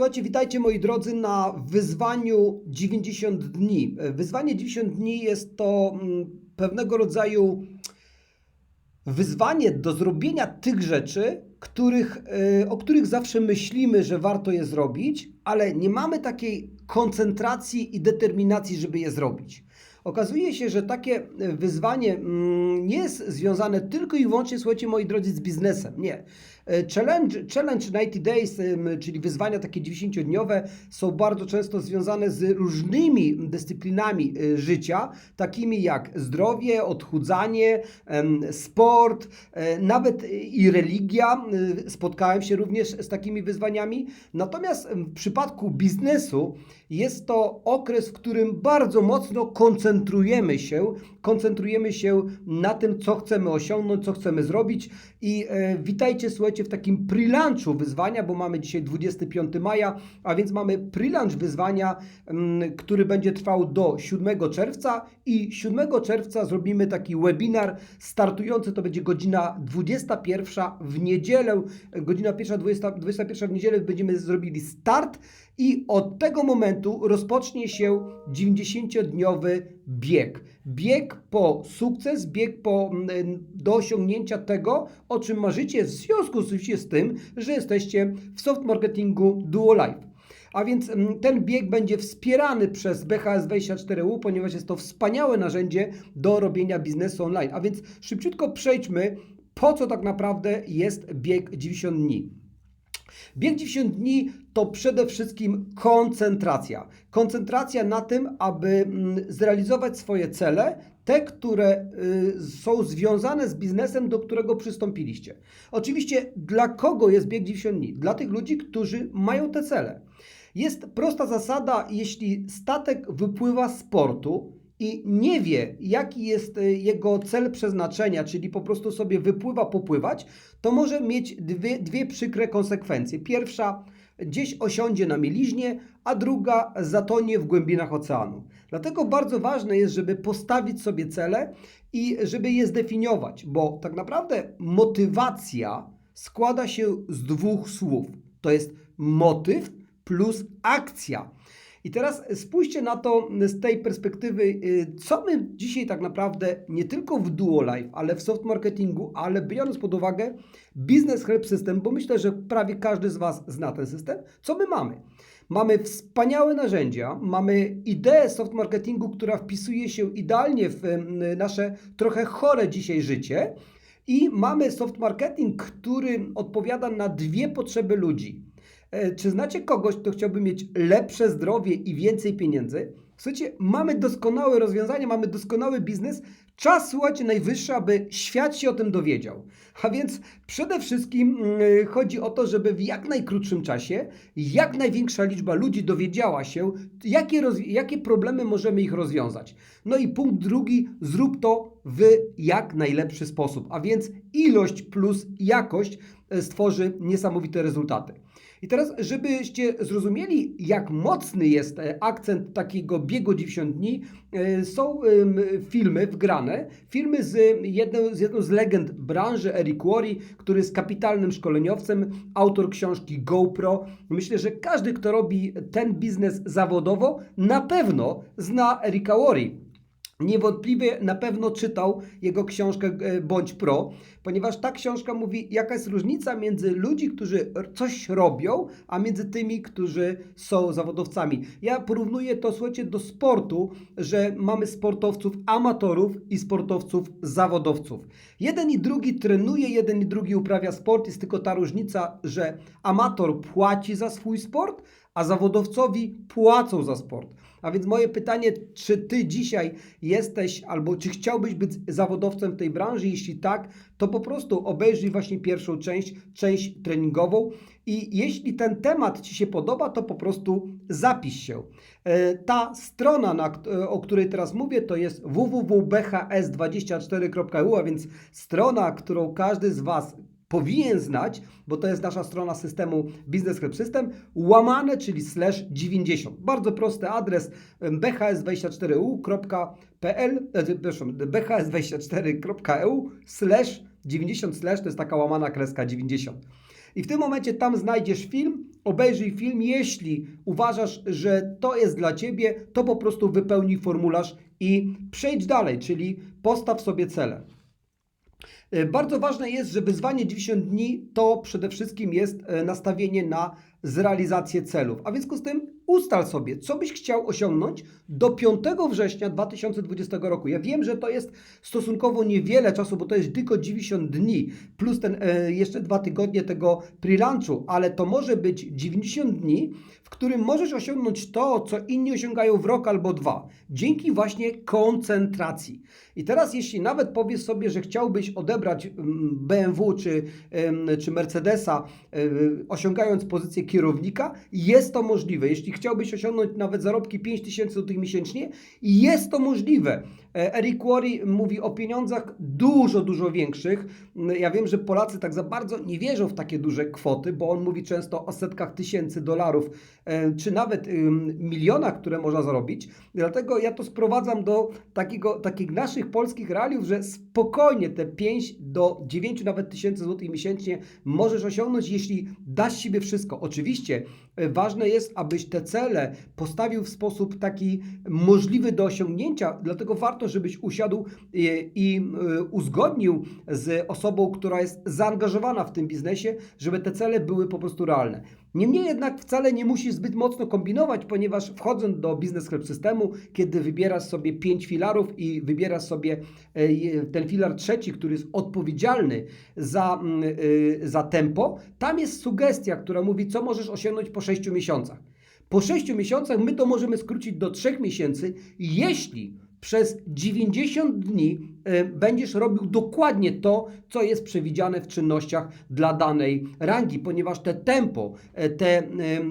Słuchajcie, witajcie moi drodzy na wyzwaniu 90 dni. Wyzwanie 90 dni jest to mm, pewnego rodzaju wyzwanie do zrobienia tych rzeczy, których, y, o których zawsze myślimy, że warto je zrobić, ale nie mamy takiej koncentracji i determinacji, żeby je zrobić. Okazuje się, że takie y, wyzwanie mm, nie jest związane tylko i wyłącznie, słuchajcie, moi drodzy, z biznesem. Nie. Y, Challenge, challenge 90 Days, czyli wyzwania takie 90-dniowe, są bardzo często związane z różnymi dyscyplinami y, życia, takimi jak zdrowie, odchudzanie, sport, e, nawet i religia. Spotkałem się również z takimi wyzwaniami. Natomiast w przypadku biznesu jest to okres, w którym bardzo mocno koncentrujemy się, koncentrujemy się na tym, co chcemy osiągnąć, co chcemy zrobić. I e, witajcie, słuchajcie, w takim pre-lunchu wyzwania, bo mamy dzisiaj 25 maja, a więc mamy pre-lunch wyzwania, mm, który będzie trwał do 7 czerwca i 7 czerwca zrobimy taki webinar startujący, to będzie godzina 21 w niedzielę, godzina 1, 20, 21 w niedzielę będziemy zrobili start i od tego momentu rozpocznie się 90-dniowy bieg. Bieg po sukces, bieg po, mm, do osiągnięcia tego, o czym marzycie, w związku z tym, że jesteście w soft marketingu Duo Life. A więc mm, ten bieg będzie wspierany przez BHS24U, ponieważ jest to wspaniałe narzędzie do robienia biznesu online. A więc szybciutko przejdźmy, po co tak naprawdę jest bieg 90 dni. Bieg 90 dni to przede wszystkim koncentracja. Koncentracja na tym, aby mm, zrealizować swoje cele, te, które y, są związane z biznesem, do którego przystąpiliście. Oczywiście, dla kogo jest bieg 90 dni? Dla tych ludzi, którzy mają te cele. Jest prosta zasada, jeśli statek wypływa z portu, i nie wie, jaki jest y, jego cel przeznaczenia, czyli po prostu sobie wypływa popływać, to może mieć dwie, dwie przykre konsekwencje. Pierwsza, gdzieś osiądzie na mieliźnie, a druga zatonie w głębinach oceanu. Dlatego bardzo ważne jest, żeby postawić sobie cele i żeby je zdefiniować, bo tak naprawdę motywacja składa się z dwóch słów. To jest motyw plus akcja. I teraz spójrzcie na to z tej perspektywy, y, co my dzisiaj tak naprawdę nie tylko w Duo Life, ale w soft marketingu, ale biorąc pod uwagę Business Help System, bo myślę, że prawie każdy z Was zna ten system, co my mamy? Mamy wspaniałe narzędzia, mamy ideę soft marketingu, która wpisuje się idealnie w y, nasze trochę chore dzisiaj życie i mamy soft marketing, który odpowiada na dwie potrzeby ludzi. E, Czy znacie kogoś, kto chciałby mieć lepsze zdrowie i więcej pieniędzy? Słuchajcie, mamy doskonałe rozwiązanie, mamy doskonały biznes. Czas, słuchajcie, najwyższy, aby świat się o tym dowiedział. A więc przede wszystkim mm, chodzi o to, żeby w jak najkrótszym czasie jak największa liczba ludzi dowiedziała się, jakie, jakie problemy możemy ich rozwiązać. No i punkt drugi, zrób to w jak najlepszy sposób. A więc ilość plus jakość e, stworzy niesamowite rezultaty. I teraz, żebyście zrozumieli, jak mocny jest e, akcent takiego biegu 90 dni, e, są filmy wgrane. Filmy z jedną, z jedną z legend branży, Eric Worre, który jest kapitalnym szkoleniowcem, autor książki GoPro. Myślę, że każdy, kto robi ten biznes zawodowo, na pewno zna Erika Worre. Niewątpliwie na pewno czytał jego książkę e, Bądź Pro, ponieważ ta książka mówi, jaka jest różnica między ludzi, którzy coś robią, a między tymi, którzy są zawodowcami. Ja porównuję to, słuchajcie, do sportu, że mamy sportowców amatorów i sportowców zawodowców. Jeden i drugi trenuje, jeden i drugi uprawia sport, jest tylko ta różnica, że amator płaci za swój sport, a zawodowcowi płacą za sport. A więc moje pytanie, czy ty dzisiaj jesteś albo czy chciałbyś być zawodowcem tej branży? Jeśli tak, to po prostu obejrzyj właśnie pierwszą część, część treningową i jeśli ten temat ci się podoba, to po prostu zapisz się. E, Ta strona, o której teraz mówię, to jest www.bhs24.eu, a więc strona, którą każdy z Was powinien znać, bo to jest nasza strona systemu Business Help System, łamane, czyli slash 90. Bardzo prosty adres bhs24u.pl, e, przepraszam, bhs24.eu slash 90 slash to jest taka łamana kreska 90. I w tym momencie tam znajdziesz film, obejrzyj film. Jeśli uważasz, że to jest dla ciebie, to po prostu wypełnij formularz i przejdź dalej, czyli postaw sobie cele. E, Bardzo ważne jest, że wyzwanie 90 dni to przede wszystkim jest e, nastawienie na zrealizację celów. A w związku z tym ustal sobie, co byś chciał osiągnąć do 5 września 2020 roku. Ja wiem, że to jest stosunkowo niewiele czasu, bo to jest tylko 90 dni, plus ten e, jeszcze dwa tygodnie tego pre-lunchu, ale to może być 90 dni, w którym możesz osiągnąć to, co inni osiągają w rok albo dwa, dzięki właśnie koncentracji. I teraz, jeśli nawet powiesz sobie, że chciałbyś odebrać mm, BMW czy, czy Mercedesa, osiągając pozycję kierownika, jest to możliwe. Jeśli chciałbyś osiągnąć nawet zarobki 5000 zł miesięcznie, jest to możliwe. E, Eric Worre mówi o pieniądzach dużo, dużo większych. Ja wiem, że Polacy tak za bardzo nie wierzą w takie duże kwoty, bo on mówi często o setkach tysięcy dolarów, e, czy nawet milionach, które można zarobić. Dlatego ja to sprowadzam do takiego, takich naszych polskich realiów, że spokojnie te 5 do 9 nawet tysięcy złotych miesięcznie możesz osiągnąć, jeśli dasz siebie wszystko. Oczywiście ważne jest, abyś te cele postawił w sposób taki możliwy do osiągnięcia, dlatego warto, żebyś usiadł i, i e, uzgodnił z osobą, która jest zaangażowana w tym biznesie, żeby te cele były po prostu realne. Niemniej jednak wcale nie musisz zbyt mocno kombinować, ponieważ wchodząc do Business Club systemu, kiedy wybierasz sobie pięć filarów i wybierasz sobie e, ten filar trzeci, który jest odpowiedzialny za, mm, e, za tempo, tam jest sugestia, która mówi, co możesz osiągnąć po 6 miesiącach. Po 6 miesiącach my to możemy skrócić do 3 miesięcy, jeśli przez 90 dni będziesz robił dokładnie to, co jest przewidziane w czynnościach dla danej rangi, ponieważ te tempo, e, te,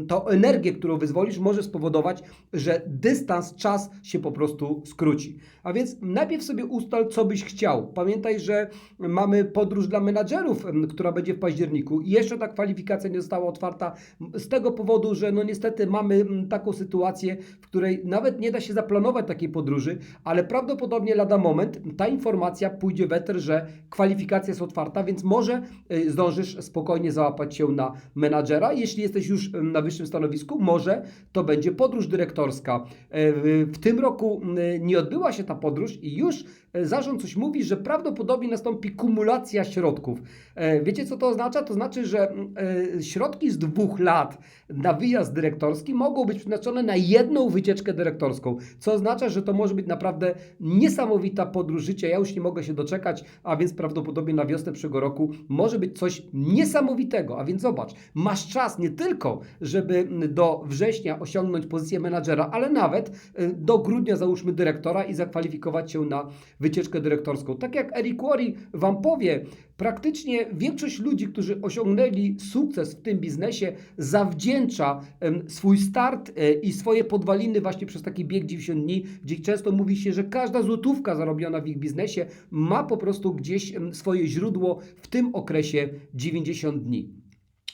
tą energię, którą wyzwolisz, może spowodować, że dystans, czas się po prostu skróci. A więc najpierw sobie ustal, co byś chciał. Pamiętaj, że mamy podróż dla menadżerów, która będzie w październiku i jeszcze ta kwalifikacja nie została otwarta z tego powodu, że no niestety mamy taką sytuację, w której nawet nie da się zaplanować takiej podróży, ale prawdopodobnie lada moment ta informacja pójdzie w eter, że kwalifikacja jest otwarta, więc może y, zdążysz spokojnie załapać się na menadżera. Jeśli jesteś już y, na wyższym stanowisku, może to będzie podróż dyrektorska. E, W tym roku y, nie odbyła się ta podróż i już zarząd coś mówi, że prawdopodobnie nastąpi kumulacja środków. E, Wiecie co to oznacza? To znaczy, że środki z dwóch lat na wyjazd dyrektorski mogą być przeznaczone na jedną wycieczkę dyrektorską, co oznacza, że to może być naprawdę niesamowita podróż życia. Ja już nie mogę się doczekać, a więc prawdopodobnie na wiosnę przyszłego roku może być coś niesamowitego. A więc zobacz, masz czas nie tylko, żeby do września osiągnąć pozycję menadżera, ale nawet y, do grudnia załóżmy dyrektora i zakwalifikować się na wycieczkę dyrektorską. Tak jak Eric Worre Wam powie, praktycznie większość ludzi, którzy osiągnęli sukces w tym biznesie, zawdzięcza swój start e, i swoje podwaliny właśnie przez taki bieg 90 dni, gdzie często mówi się, że każda złotówka zarobiona w ich biznesie ma po prostu gdzieś swoje źródło w tym okresie 90 dni.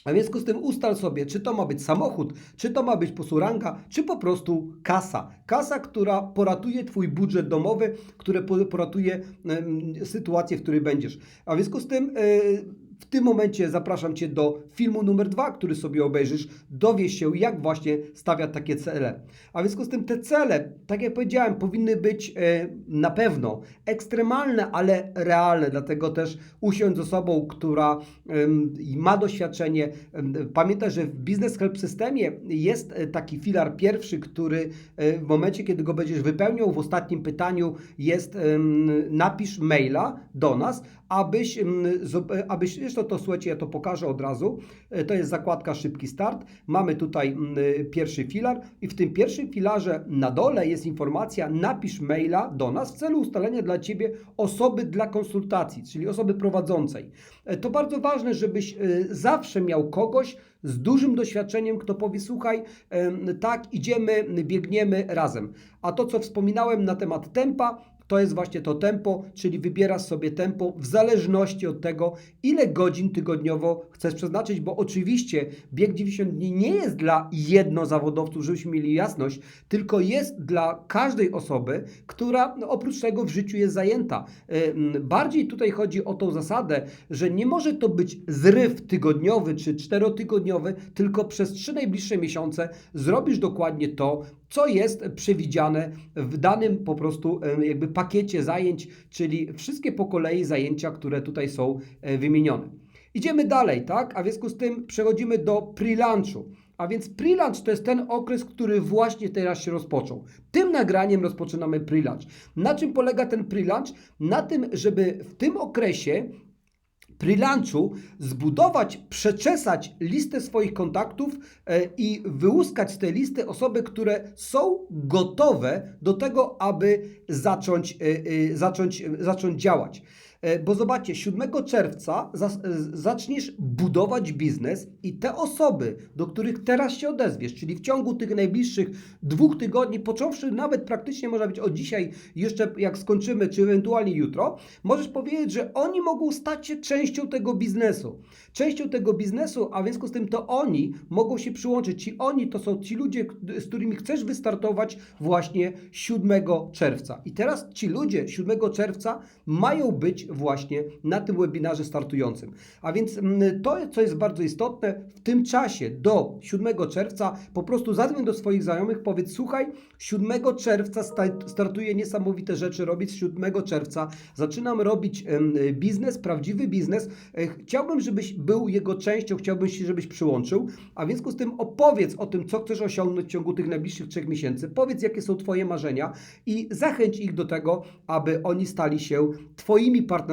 A w związku z tym ustal sobie, czy to ma być samochód, czy to ma być posłanka, czy po prostu kasa. Kasa, która poratuje Twój budżet domowy, które po- poratuje sytuację, w której będziesz. A w związku z tym e, w tym momencie zapraszam Cię do filmu numer dwa, który sobie obejrzysz. Dowiesz się, jak właśnie stawiać takie cele. A w związku z tym te cele, tak jak powiedziałem, powinny być e, na pewno ekstremalne, ale realne. Dlatego też usiądź z osobą, która ma doświadczenie. Pamiętaj, że w Business Help systemie jest e, taki filar pierwszy, który e, w momencie, kiedy go będziesz wypełniał, w ostatnim pytaniu jest napisz maila do nas, abyś, zob- e, abyś zresztą to słuchajcie, ja to pokażę od razu. E, To jest zakładka szybki start. Mamy tutaj mm, e, pierwszy filar i w tym pierwszym filarze na dole jest informacja napisz maila do nas w celu ustalenia dla Ciebie osoby dla konsultacji, czyli osoby prowadzącej. To bardzo ważne, żebyś zawsze miał kogoś z dużym doświadczeniem, kto powie: Słuchaj, tak, idziemy, biegniemy razem. A to, co wspominałem na temat tempa, To jest właśnie to tempo, czyli wybierasz sobie tempo w zależności od tego, ile godzin tygodniowo chcesz przeznaczyć, bo oczywiście bieg 90 dni nie jest dla jednozawodowców, żebyśmy mieli jasność, tylko jest dla każdej osoby, która no, oprócz tego w życiu jest zajęta. Bardziej tutaj chodzi o tą zasadę, że nie może to być zryw tygodniowy czy czterotygodniowy, tylko przez trzy najbliższe miesiące zrobisz dokładnie to, co jest przewidziane w danym po prostu jakby pakiecie zajęć, czyli wszystkie po kolei zajęcia, które tutaj są e, wymienione. Idziemy dalej, tak? A w związku z tym przechodzimy do pre-lunchu. A więc pre-lunch to jest ten okres, który właśnie teraz się rozpoczął. Tym nagraniem rozpoczynamy pre-lunch. Na czym polega ten pre-lunch? Na tym, żeby w tym okresie pre-lunchu zbudować, przeczesać listę swoich kontaktów e, i wyłuskać z tej listy osoby, które są gotowe do tego, aby zacząć, e, e, zacząć, zacząć działać. E, Bo zobaczcie, 7 czerwca e, zaczniesz budować biznes i te osoby, do których teraz się odezwiesz, czyli w ciągu tych najbliższych dwóch tygodni, począwszy nawet praktycznie można być od dzisiaj, jeszcze jak skończymy, czy ewentualnie jutro, możesz powiedzieć, że oni mogą stać się częścią tego biznesu. Częścią tego biznesu, a w związku z tym to oni mogą się przyłączyć. Ci oni to są ci ludzie, z którymi chcesz wystartować właśnie 7 czerwca. I teraz ci ludzie 7 czerwca mają być właśnie na tym webinarze startującym. A więc mm, to, co jest bardzo istotne, w tym czasie do 7 czerwca po prostu zadzwoń do swoich znajomych, powiedz, słuchaj, 7 czerwca sta- startuję niesamowite rzeczy robić, 7 czerwca zaczynam robić biznes, prawdziwy biznes. Chciałbym, żebyś był jego częścią, chciałbym, żebyś przyłączył, a w związku z tym opowiedz o tym, co chcesz osiągnąć w ciągu tych najbliższych trzech miesięcy, powiedz, jakie są Twoje marzenia i zachęć ich do tego, aby oni stali się Twoimi partnerami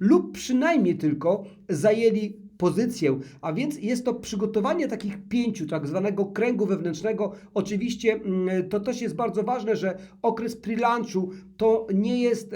lub przynajmniej tylko zajęli pozycję, a więc jest to przygotowanie takich pięciu, tak zwanego kręgu wewnętrznego. Oczywiście mm, to też jest bardzo ważne, że okres pre-lunchu to nie jest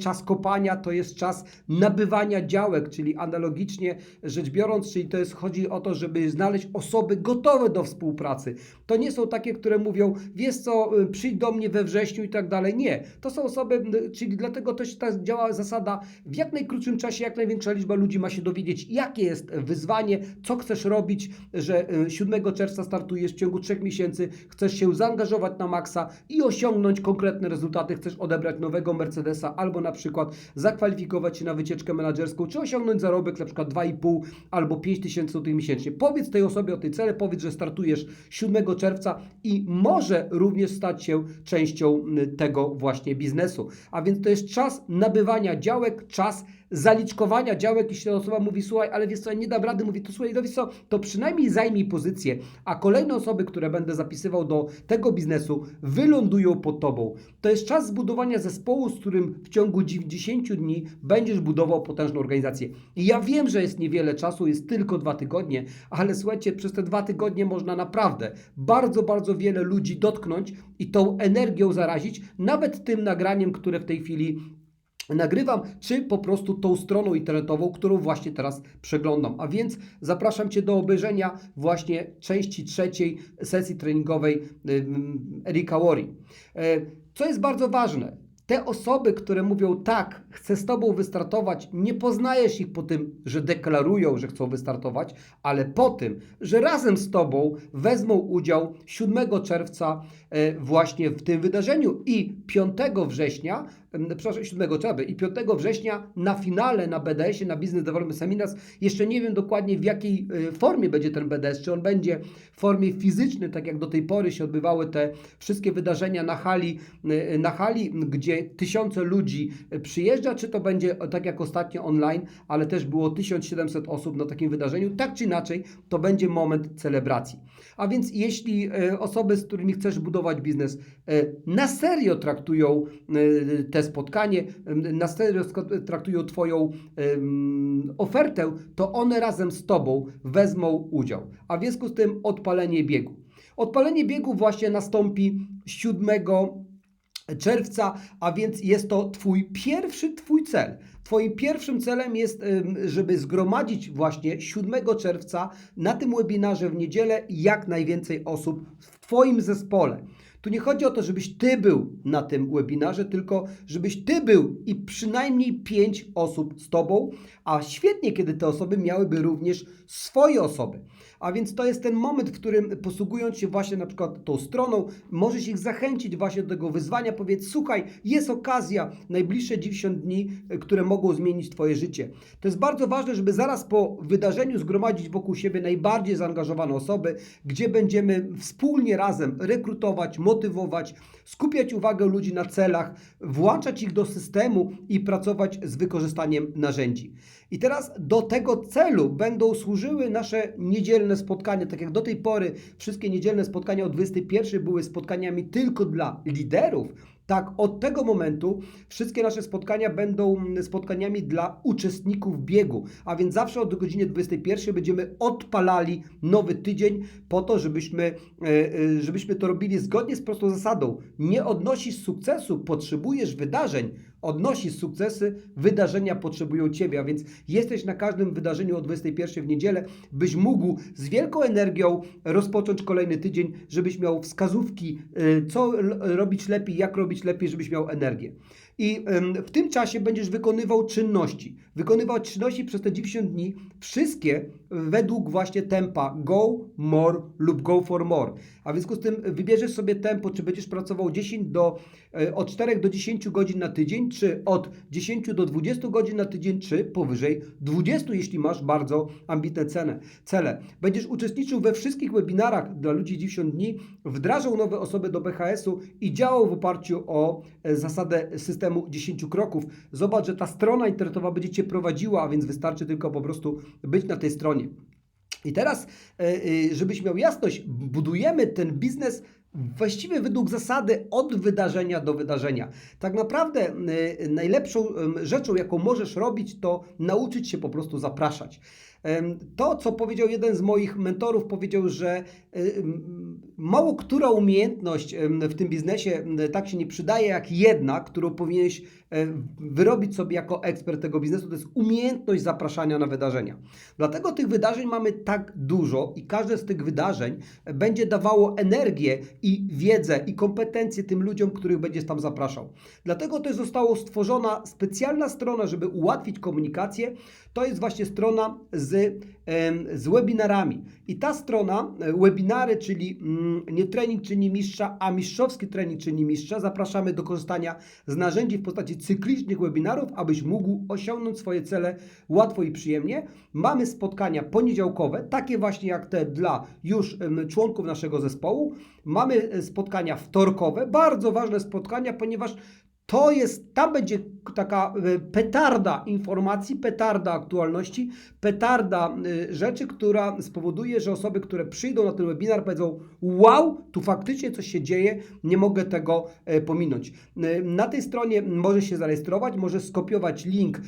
czas kopania, to jest czas nabywania działek, czyli analogicznie rzecz biorąc, czyli to jest, chodzi o to, żeby znaleźć osoby gotowe do współpracy. To nie są takie, które mówią, wiesz co, y, przyjdź do mnie we wrześniu i tak dalej. Nie. To są osoby, y, czyli dlatego też ta działa zasada, w jak najkrótszym czasie, jak największa liczba ludzi ma się dowiedzieć, jakie jest wyzwanie, co chcesz robić, że y, 7 czerwca startujesz w ciągu 3 miesięcy, chcesz się zaangażować na maksa i osiągnąć konkretne rezultaty, chcesz odebrać nowego Mercedesa albo na przykład zakwalifikować się na wycieczkę menedżerską, czy osiągnąć zarobek na przykład 2,5 albo 5 tysięcy złotych miesięcznie. Powiedz tej osobie o tej cele, powiedz, że startujesz 7 czerwca i może również stać się częścią y, tego właśnie biznesu. A więc to jest czas nabywania działek, czas zaliczkowania działek, jeśli ta osoba mówi, słuchaj, ale wiesz co, nie dam rady, mówi, to słuchaj, no wiesz co, to przynajmniej zajmij pozycję, a kolejne osoby, które będę zapisywał do tego biznesu, wylądują pod tobą. To jest czas zbudowania zespołu, z którym w ciągu 90 dni będziesz budował potężną organizację. I ja wiem, że jest niewiele czasu, jest tylko dwa tygodnie, ale słuchajcie, przez te dwa tygodnie można naprawdę bardzo, bardzo wiele ludzi dotknąć i tą energią zarazić, nawet tym nagraniem, które w tej chwili nagrywam, czy po prostu tą stroną internetową, którą właśnie teraz przeglądam. A więc zapraszam Cię do obejrzenia właśnie części trzeciej sesji treningowej Erika Wori. E, Co jest bardzo ważne, te osoby, które mówią tak, chcę z Tobą wystartować, nie poznajesz ich po tym, że deklarują, że chcą wystartować, ale po tym, że razem z Tobą wezmą udział 7 czerwca właśnie w tym wydarzeniu i 5 września, przepraszam, 7 czerwca i 5 września na finale na BDS-ie, na Business Development Seminars. Jeszcze nie wiem dokładnie w jakiej e, formie będzie ten BDS, czy on będzie w formie fizycznej, tak jak do tej pory się odbywały te wszystkie wydarzenia na hali, e, na hali gdzie tysiące ludzi e, przyjeżdża, czy to będzie e, tak jak ostatnio online, ale też było 1700 osób na takim wydarzeniu. Tak czy inaczej, to będzie moment celebracji. A więc jeśli e, osoby, z którymi chcesz budować biznes, e, na serio traktują e, te spotkanie, na serio traktują Twoją ofertę, to one razem z Tobą wezmą udział. A w związku z tym odpalenie biegu. Odpalenie biegu właśnie nastąpi 7 czerwca, a więc jest to Twój pierwszy Twój cel. Twoim pierwszym celem jest, żeby zgromadzić właśnie 7 czerwca na tym webinarze w niedzielę jak najwięcej osób w Twoim zespole. Tu nie chodzi o to, żebyś ty był na tym webinarze, tylko żebyś ty był i przynajmniej pięć osób z tobą, a świetnie, kiedy te osoby miałyby również swoje osoby. A więc to jest ten moment, w którym posługując się właśnie na przykład tą stroną, możesz ich zachęcić właśnie do tego wyzwania, powiedz, słuchaj, jest okazja, najbliższe 90 dni, e, które mogą zmienić Twoje życie. To jest bardzo ważne, żeby zaraz po wydarzeniu zgromadzić wokół siebie najbardziej zaangażowane osoby, gdzie będziemy wspólnie razem rekrutować, motywować, skupiać uwagę ludzi na celach, włączać ich do systemu i pracować z wykorzystaniem narzędzi. I teraz do tego celu będą służyły nasze niedzielne spotkania. Tak jak do tej pory wszystkie niedzielne spotkania o 21 były spotkaniami tylko dla liderów, tak od tego momentu wszystkie nasze spotkania będą spotkaniami dla uczestników biegu. A więc zawsze od godziny 21 będziemy odpalali nowy tydzień po to, żebyśmy, e, e, żebyśmy to robili zgodnie z prostą zasadą. Nie odnosisz sukcesu, potrzebujesz wydarzeń. Odnosisz sukcesy, wydarzenia potrzebują Ciebie, a więc jesteś na każdym wydarzeniu o 21 w niedzielę, byś mógł z wielką energią rozpocząć kolejny tydzień, żebyś miał wskazówki, y, co robić lepiej, jak robić lepiej, żebyś miał energię. I w tym czasie będziesz wykonywał czynności. Wykonywał czynności przez te 90 dni, wszystkie według właśnie tempa go, more lub go for more. A w związku z tym wybierzesz sobie tempo, czy będziesz pracował 10 do, e, od 4 do 10 godzin na tydzień, czy od 10 do 20 godzin na tydzień, czy powyżej 20, jeśli masz bardzo ambitne cenę, cele. Będziesz uczestniczył we wszystkich webinarach dla ludzi 90 dni, wdrażał nowe osoby do BHS-u i działał w oparciu o e, zasadę systemu 10 kroków. Zobacz, że ta strona internetowa będzie Cię prowadziła, a więc wystarczy tylko po prostu być na tej stronie. I teraz, e, e, żebyś miał jasność, budujemy ten biznes właściwie według zasady od wydarzenia do wydarzenia. Tak naprawdę e, najlepszą rzeczą, jaką możesz robić, to nauczyć się po prostu zapraszać. To, co powiedział jeden z moich mentorów, powiedział, że mało która umiejętność w tym biznesie tak się nie przydaje jak jedna, którą powinieneś wyrobić sobie jako ekspert tego biznesu, to jest umiejętność zapraszania na wydarzenia. Dlatego tych wydarzeń mamy tak dużo i każde z tych wydarzeń będzie dawało energię i wiedzę i kompetencje tym ludziom, których będziesz tam zapraszał. Dlatego też została stworzona specjalna strona, żeby ułatwić komunikację. To jest właśnie strona z, z webinarami. I ta strona, e, webinary, czyli mm, nie trening czyni mistrza, a mistrzowski trening czyni mistrza, zapraszamy do korzystania z narzędzi w postaci cyklicznych webinarów, abyś mógł osiągnąć swoje cele łatwo i przyjemnie. Mamy spotkania poniedziałkowe, takie właśnie jak te dla już członków naszego zespołu. Mamy e, spotkania wtorkowe, bardzo ważne spotkania, ponieważ to jest, tam będzie taka e, petarda informacji, petarda aktualności, petarda e, rzeczy, która spowoduje, że osoby, które przyjdą na ten webinar, powiedzą: Wow, tu faktycznie coś się dzieje, nie mogę tego e, pominąć. Na tej stronie możesz się zarejestrować, możesz skopiować link,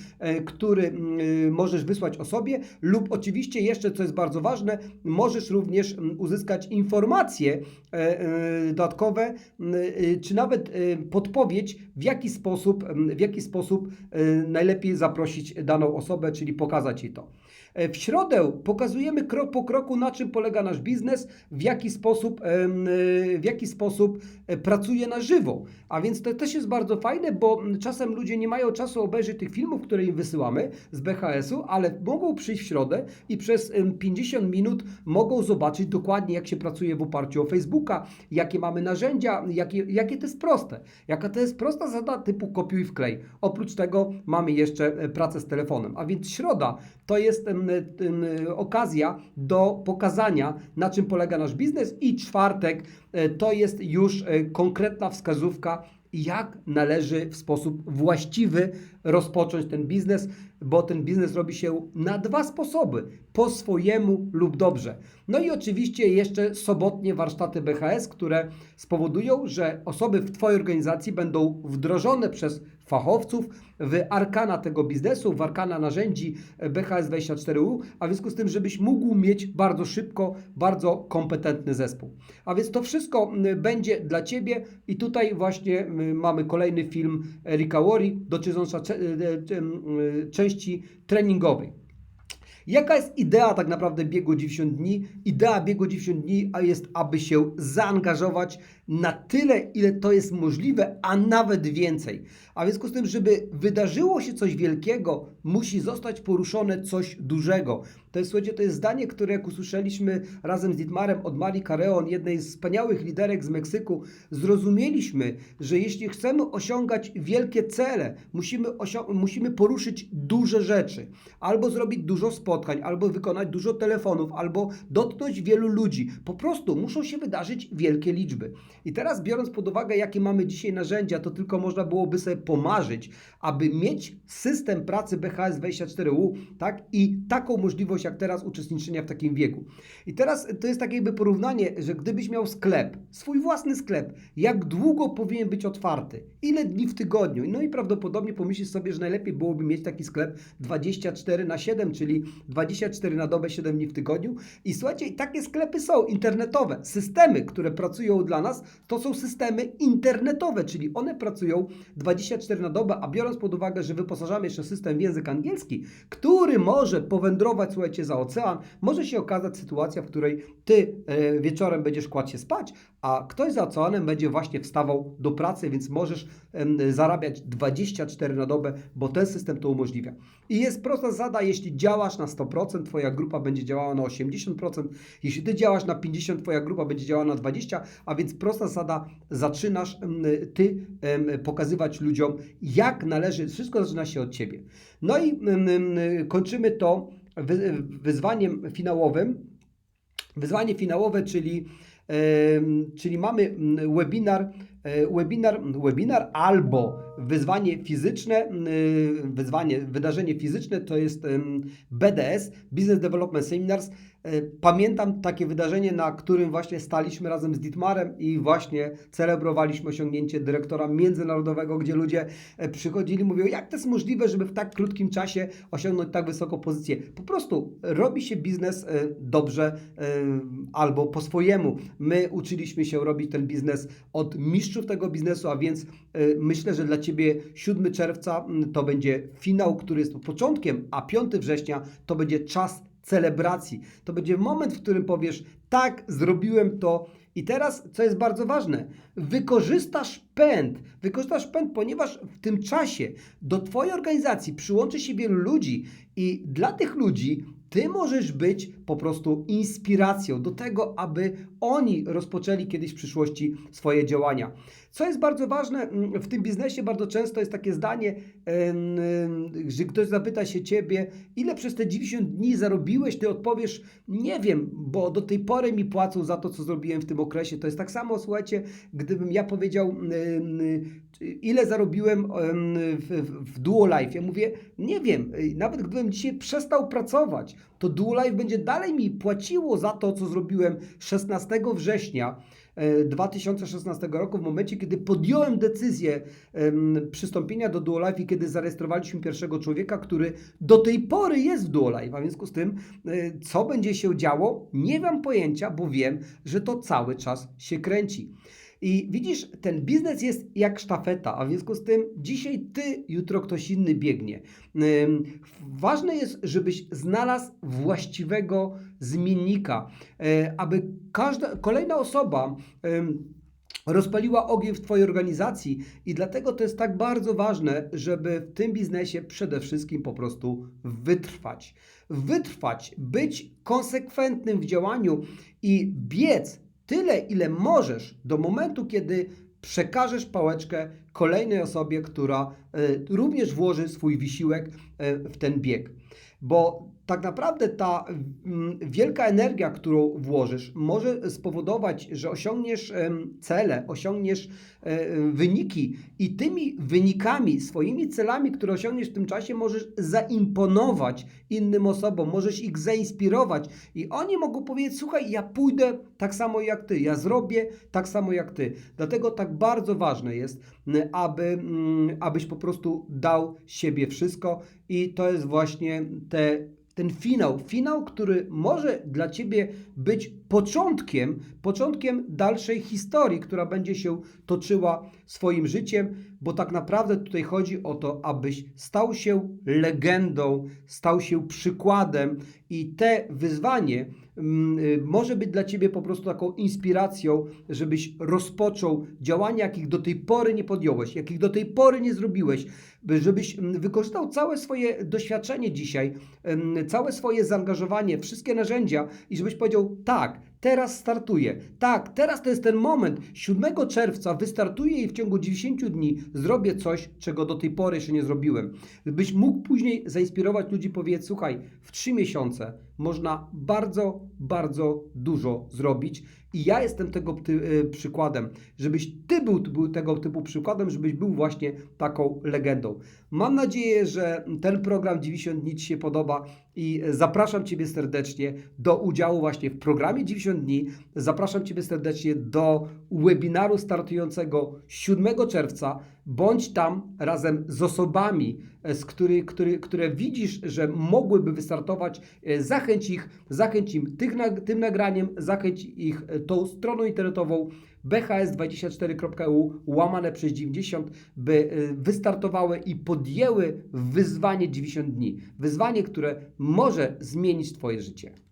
który możesz wysłać osobie, lub oczywiście jeszcze, co jest bardzo ważne, możesz również uzyskać informacje dodatkowe, czy nawet podpowiedź, w jaki sposób, w jaki sposób e, najlepiej zaprosić daną osobę, czyli pokazać jej to. E, W środę pokazujemy krok po kroku, na czym polega nasz biznes, w jaki sposób, e, w jaki sposób e, pracuje na żywo. A więc to też jest bardzo fajne, bo czasem ludzie nie mają czasu obejrzeć tych filmów, które im wysyłamy z BHS-u, ale mogą przyjść w środę i przez em, 50 minut mogą zobaczyć dokładnie, jak się pracuje w oparciu o Facebooka, jakie mamy narzędzia, jakie, jakie to jest proste. Jaka to jest prosta zasada typu kopiuj wklej. Oprócz tego mamy jeszcze pracę z telefonem. A więc środa to jest okazja do pokazania, na czym polega nasz biznes i czwartek e, to jest już e, konkretna wskazówka, jak należy w sposób właściwy rozpocząć ten biznes, bo ten biznes robi się na dwa sposoby: po swojemu lub dobrze. No i oczywiście jeszcze sobotnie warsztaty BHS, które spowodują, że osoby w Twojej organizacji będą wdrożone przez fachowców w arkana tego biznesu, w arkana narzędzi BHS24U, a w związku z tym, żebyś mógł mieć bardzo szybko, bardzo kompetentny zespół. A więc to wszystko mm, będzie dla Ciebie i tutaj właśnie mm, mamy kolejny film Erika e, em, e, części treningowej. Jaka jest idea tak naprawdę biegu 90 dni? Idea biegu 90 dni jest, aby się zaangażować na tyle, ile to jest możliwe, a nawet więcej. A w związku z tym, żeby wydarzyło się coś wielkiego, musi zostać poruszone coś dużego. To jest, słuchajcie, to jest zdanie, które jak usłyszeliśmy razem z Dietmarem od Marii Careon, jednej z wspaniałych liderek z Meksyku, zrozumieliśmy, że jeśli chcemy osiągać wielkie cele, musimy, musimy poruszyć duże rzeczy. Albo zrobić dużo spotkań, albo wykonać dużo telefonów, albo dotknąć wielu ludzi. Po prostu muszą się wydarzyć wielkie liczby. I teraz biorąc pod uwagę, jakie mamy dzisiaj narzędzia, to tylko można byłoby sobie pomarzyć, aby mieć system pracy BHS 24U, tak? I taką możliwość jak teraz uczestniczenia w takim wieku. I teraz to jest takie jakby porównanie, że gdybyś miał sklep, swój własny sklep, jak długo powinien być otwarty? Ile dni w tygodniu? No i prawdopodobnie pomyślisz sobie, że najlepiej byłoby mieć taki sklep 24 na 7, czyli 24 na dobę, 7 dni w tygodniu. I słuchajcie, takie sklepy są internetowe. Systemy, które pracują dla nas, to są systemy internetowe, czyli one pracują 24 na dobę, a biorąc pod uwagę, że wyposażamy jeszcze system w język angielski, który może powędrować, słuchajcie, za ocean, może się okazać sytuacja, w której ty e, wieczorem będziesz kładł się spać, a ktoś za oceanem będzie właśnie wstawał do pracy, więc możesz zarabiać 24 na dobę, bo ten system to umożliwia. I jest prosta zasada, jeśli działasz na 100%, twoja grupa będzie działała na 80%, jeśli ty działasz na 50%, twoja grupa będzie działała na 20%, a więc prosta zasada, zaczynasz ty pokazywać ludziom, jak należy, wszystko zaczyna się od ciebie. No i kończymy to wy, wyzwaniem finałowym. Wyzwanie finałowe, czyli, czyli mamy mm, webinar, e, webinar, webinar albo wyzwanie fizyczne, mm, wyzwanie, wydarzenie fizyczne to jest BDS, Business Development Seminars. Pamiętam takie wydarzenie, na którym właśnie staliśmy razem z Dietmarem i właśnie celebrowaliśmy osiągnięcie dyrektora międzynarodowego, gdzie ludzie e, przychodzili, mówią, jak to jest możliwe, żeby w tak krótkim czasie osiągnąć tak wysoką pozycję. Po prostu robi się biznes e, dobrze e, albo po swojemu. My uczyliśmy się robić ten biznes od mistrzów tego biznesu, a więc myślę, że dla Ciebie 7 czerwca to będzie finał, który jest początkiem, a 5 września to będzie czas celebracji. To będzie moment, w którym powiesz, tak, zrobiłem to. I teraz, co jest bardzo ważne, wykorzystasz pęd, wykorzystasz pęd, ponieważ w tym czasie do Twojej organizacji przyłączy się wielu ludzi i dla tych ludzi Ty możesz być po prostu inspiracją do tego, aby oni rozpoczęli kiedyś w przyszłości swoje działania. Co jest bardzo ważne mm, w tym biznesie, bardzo często jest takie zdanie, że ktoś zapyta się ciebie, ile przez te 90 dni zarobiłeś, ty odpowiesz, nie wiem, bo do tej pory mi płacą za to, co zrobiłem w tym okresie. To jest tak samo, słuchajcie, gdybym ja powiedział, ile zarobiłem em, w, w, w Duolife. Ja mówię, nie wiem, nawet gdybym dzisiaj przestał pracować, to Duolife będzie dalej mi płaciło za to, co zrobiłem 16 września e, 2016 roku, w momencie, kiedy podjąłem decyzję przystąpienia do Duolife i kiedy zarejestrowaliśmy pierwszego człowieka, który do tej pory jest w Duolife. A w związku z tym, e, co będzie się działo, nie mam pojęcia, bo wiem, że to cały czas się kręci. I widzisz, ten biznes jest jak sztafeta, a w związku z tym dzisiaj ty, jutro ktoś inny biegnie. Ważne jest, żebyś znalazł właściwego zmiennika, e, aby każda kolejna osoba rozpaliła ogień w Twojej organizacji i dlatego to jest tak bardzo ważne, żeby w tym biznesie przede wszystkim po prostu wytrwać. Wytrwać, być konsekwentnym w działaniu i biec tyle, ile możesz do momentu, kiedy przekażesz pałeczkę kolejnej osobie, która e, również włoży swój wysiłek e, w ten bieg. Bo tak naprawdę ta mm, wielka energia, którą włożysz, może spowodować, że osiągniesz cele, osiągniesz e, wyniki i tymi wynikami, swoimi celami, które osiągniesz w tym czasie, możesz zaimponować innym osobom, możesz ich zainspirować i oni mogą powiedzieć: Słuchaj, ja pójdę tak samo jak ty, ja zrobię tak samo jak ty. Dlatego tak bardzo ważne jest, aby, abyś po prostu dał siebie wszystko i to jest właśnie te ten finał, finał, który może dla ciebie być początkiem, początkiem dalszej historii, która będzie się toczyła swoim życiem, bo tak naprawdę tutaj chodzi o to, abyś stał się legendą, stał się przykładem i te wyzwanie mm, y, może być dla Ciebie po prostu taką inspiracją, żebyś rozpoczął działania, jakich do tej pory nie podjąłeś, jakich do tej pory nie zrobiłeś, by- żebyś mm, wykorzystał całe swoje doświadczenie dzisiaj, em, całe swoje zaangażowanie, wszystkie narzędzia i żebyś powiedział tak, teraz startuję, tak, teraz to jest ten moment, 7 czerwca wystartuję i w ciągu 90 dni zrobię coś, czego do tej pory jeszcze nie zrobiłem. Byś mógł później zainspirować ludzi, powiedzieć, słuchaj, w 3 miesiące można bardzo, bardzo dużo zrobić i ja jestem tego ty, y, przykładem, żebyś ty był, był tego typu przykładem, żebyś był właśnie taką legendą. Mam nadzieję, że ten program 90 dni Ci się podoba i zapraszam Ciebie serdecznie do udziału właśnie w programie 90 dni. Zapraszam Ciebie serdecznie do webinaru startującego 7 czerwca. Bądź tam razem z osobami, e, z który, który, które widzisz, że mogłyby wystartować. E, Zachęć ich, zachęć im tych, tym nagraniem, zachęć ich e, tą stroną internetową bhs24.eu łamane przez 90, by wystartowały i podjęły wyzwanie 90 dni. Wyzwanie, które może zmienić Twoje życie.